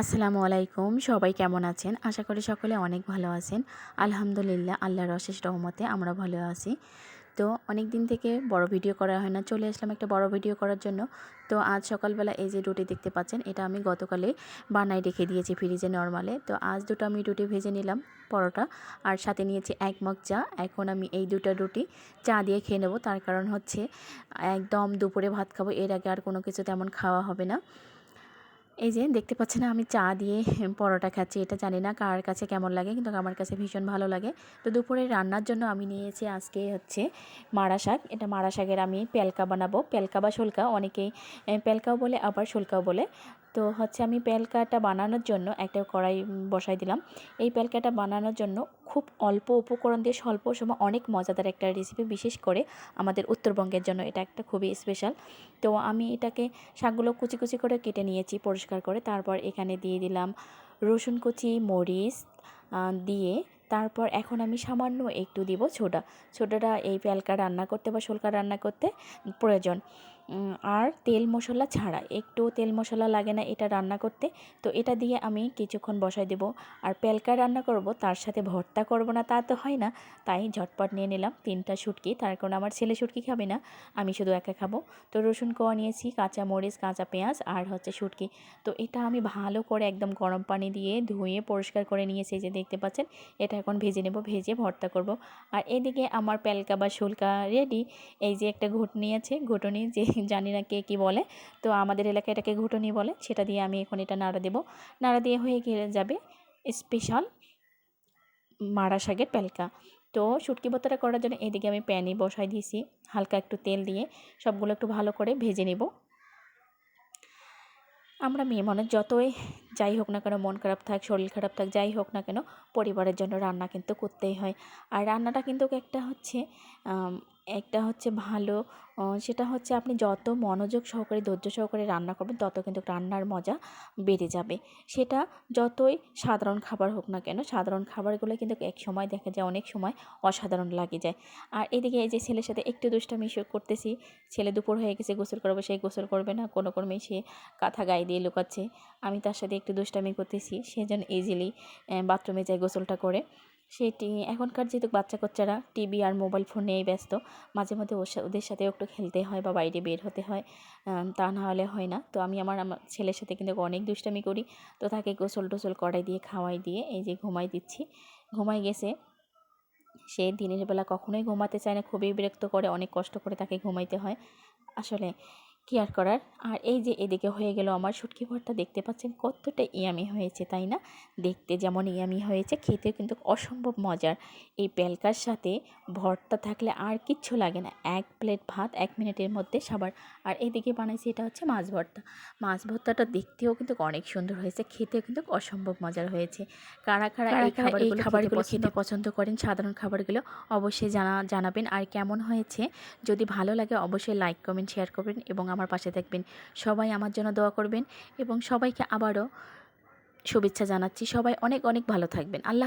আসসালামু আলাইকুম। সবাই কেমন আছেন? আশা করি সকলে অনেক ভালো আছেন। আলহামদুলিল্লাহ, আল্লাহর অশেষ রহমতে আমরা ভালো আছি। তো অনেক দিন থেকে বড় ভিডিও করা হয় না, চলে আসলাম একটা বড় ভিডিও করার জন্য। তো আজ সকালবেলা এই যে রুটি দেখতে পাচ্ছেন, এটা আমি গতকালে বানাই রেখে দিয়েছি ফ্রিজে নর্মালে। তো আজ দুটো আমি রুটি ভেজে নিলাম, পরোটা। আর সাথে নিয়েছি এক মগ চা। এখন আমি এই দুটো রুটি চা দিয়ে খেয়ে নেব। তার কারণ হচ্ছে, একদম দুপুরে ভাত খাব, এর আগে আর কোনো কিছু তেমন খাওয়া হবে না। এই যে দেখতে পাচ্ছেন আমি চা দিয়ে পরোটা খাচ্ছি, এটা জানি না কার কাছে কেমন লাগে, কিন্তু আমার কাছে ভীষণ ভালো লাগে। তো দুপুরে রান্নার জন্য আমি নিয়েছি আজকে হচ্ছে মারা শাক, এটা মারা শাকের আমি পেলকা বানাবো। পেলকা বা শোলকা, অনেকেই পেলকাও বলে, আবার শোলকাও বলে। তো হচ্ছে আমি পেলকাটা বানানোর জন্য একটা কড়াই বসাই দিলাম। এই পেলকাটা বানানোর জন্য খুব অল্প উপকরণ দিয়ে স্বল্প সময় অনেক মজাদার একটা রেসিপি বিশেষ করে আমাদের উত্তরবঙ্গের জন্য। এটা একটা খুবই স্পেশাল তো আমি এটাকে শাকগুলো কুচি কুচি করে কেটে নিয়েছি পরিষ্কার করে। তারপর এখানে দিয়ে দিলাম রসুন কুচি, মরিচ দিয়ে তারপর এখন আমি সামান্য একটু দিব ছোটা। ছোটাটা এই পেলকা রান্না করতে বা শোলকা রান্না করতে প্রয়োজন। আর তেল মশলা ছাড়া, একটু তেল মশলা লাগে না এটা রান্না করতে, তো এটা দিয়ে আমি কিছুক্ষণ বসাই দেব। আর পেলকা রান্না করব, তার সাথে ভর্তা করব না তা তো হয় না, তাই ঝটপট নিয়ে নিলাম তিনটা শুটকি, তার কারণ আমার ছেলে শুটকি খাবে না, আমি শুধু একা খাব। তো রসুন কোয়া নিয়েছি, কাঁচা মরিচ, কাঁচা পেঁয়াজ আর হচ্ছে শুটকি। তো এটা আমি ভালো করে একদম গরম পানি দিয়ে ধুয়ে পরিষ্কার করে নিয়েছি যে দেখতে পাচ্ছেন, এটা এখন ভেজে নেব, ভেজে ভর্তা করব। আর এদিকে আমার পেলকা বা শুলকা রেডি, এই যে একটা ঘুটনি আছে, ঘুটনি যে জানি না কে কী বলে। তো আমাদের এলাকায় এটাকে ঘুটনি বলে, সেটা দিয়ে আমি এখন এটা নাড়া দেবো। নাড়া দিয়ে হয়ে গিয়ে যাবে স্পেশাল মারা শাকের পেলকা তো শুটকি ভর্তাটা করার জন্য এদিকে আমি প্যানে বসাই দিয়েছি, হালকা একটু তেল দিয়ে সবগুলো একটু ভালো করে ভেজে নেব। আমরা মেয়ে মানুষ যতই যাই হোক না কেন, মন খারাপ থাক, শরীর খারাপ থাক, যাই হোক না কেন, পরিবারের জন্য রান্না কিন্তু করতেই হয়। আর রান্নাটা কিন্তু একটা হচ্ছে একটা হচ্ছে ভালো সেটা হচ্ছে আপনি যত মনোযোগ সহকারে, ধৈর্য সহকারে রান্না করবেন, তত কিন্তু রান্নার মজা বেড়ে যাবে। সেটা যতই সাধারণ খাবার হোক না কেন, সাধারণ খাবারগুলো কিন্তু এক সময় দেখা যায়, অনেক সময় অসাধারণ লাগে যায়। আর এদিকে এই যে ছেলের সাথে একটু দুষ্টা দুষ্টামি করতেছি, ছেলে দুপুর হয়ে গেছে, গোসল করবে, সে গোসল করবে না, কোনো কর্মে সে কাঁথা গায়ে দিয়ে লুকাচ্ছে। আমি তার সাথে একটু দুষ্টামি করতেছি, সে যেন ইজিলি বাথরুমে যায় গোসলটা করে। সেটি, এখনকার যেহেতু বাচ্চা কচ্চারা টিভি আর মোবাইল ফোন নিয়েই ব্যস্ত, মাঝে মধ্যে ওদের সাথেও একটু খেলতে হয় বা বাইরে বের হতে হয় তা না হলে হয় না। তো আমি আমার আমার ছেলের সাথে কিন্তু অনেক দুষ্টামি করি। তো তাকে গোসল টোসল করাই দিয়ে, খাওয়াই দিয়ে, এই যে ঘুমাই দিচ্ছি। ঘুমাই গেছে, সে দিনের বেলা কখনোই ঘুমাতে চায় না, খুবই বিরক্ত করে, অনেক কষ্ট করে তাকে ঘুমাইতে হয়। আসলে কেয়ার করার। আর এই যে এদিকে হয়ে গেল আমার শুটকি ভর্তা দেখতে পাচ্ছেন কতটা ইয়ামি হয়েছে তাই না? দেখতে যেমন ইয়ামি হয়েছে খেতে কিন্তু অসম্ভব মজার। এই পেলকার সাথে ভর্তা থাকলে আর কিচ্ছু লাগে না। এক প্লেট ভাত এক মিনিটের মধ্যে সবার আর এদিকে বানাইছি এটা হচ্ছে মাছ ভর্তা। মাছ ভর্তাটা দেখতেও কিন্তু অনেক সুন্দর হয়েছে খেতেও কিন্তু অসম্ভব মজার হয়েছে। কারা কারা এই খাবারগুলো খাবারগুলো খেতে পছন্দ করেন সাধারণ খাবারগুলো অবশ্যই জানা জানাবেন। আর কেমন হয়েছে যদি ভালো লাগে অবশ্যই লাইক কমেন্ট শেয়ার করবেন এবং আমার পাশে থাকবেন। সবাই আমার জন্য দোয়া করবেন এবং সবাইকে আবারও শুভেচ্ছা জানাচ্ছি। সবাই অনেক অনেক ভালো থাকবেন। আল্লাহ